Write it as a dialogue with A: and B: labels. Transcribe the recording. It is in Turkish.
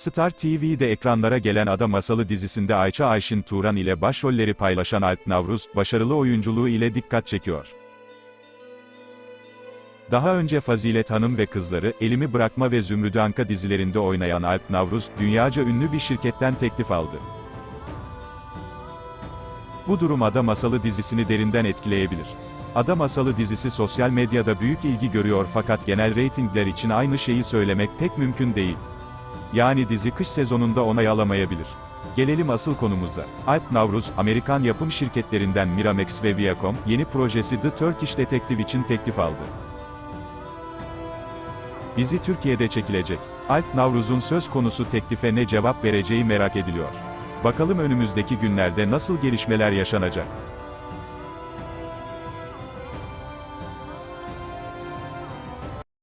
A: Star TV'de ekranlara gelen Ada Masalı dizisinde Ayça Ayşin Turan ile başrolleri paylaşan Alp Navruz, başarılı oyunculuğu ile dikkat çekiyor. Daha önce Fazilet Hanım ve Kızları, Elimi Bırakma ve Zümrüdü Anka dizilerinde oynayan Alp Navruz, dünyaca ünlü bir şirketten teklif aldı. Bu durum Ada Masalı dizisini derinden etkileyebilir. Ada Masalı dizisi sosyal medyada büyük ilgi görüyor fakat genel reytingler için aynı şeyi söylemek pek mümkün değil. Yani dizi kış sezonunda onay alamayabilir. Gelelim asıl konumuza. Alp Navruz, Amerikan yapım şirketlerinden Miramax ve Viacom, yeni projesi The Turkish Detective için teklif aldı. Dizi Türkiye'de çekilecek. Alp Navruz'un söz konusu teklife ne cevap vereceği merak ediliyor. Bakalım önümüzdeki günlerde nasıl gelişmeler yaşanacak.